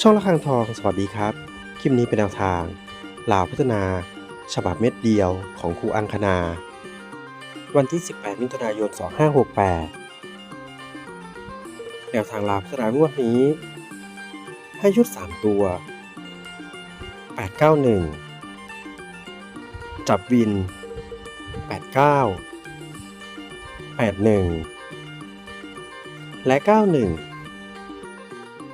ช่องละคังทองสวัสดีครับ คลิปนี้เป็นแนวทางลาวพัฒนา ฉบับเม็ดเดียวของครูอังคณา วันที่ 18 มิถุนายน 2568 แนวทางลาวพัฒนางวดนี้ ให้ชุด 3 ตัว 891 จับวิน 89 81 และ 91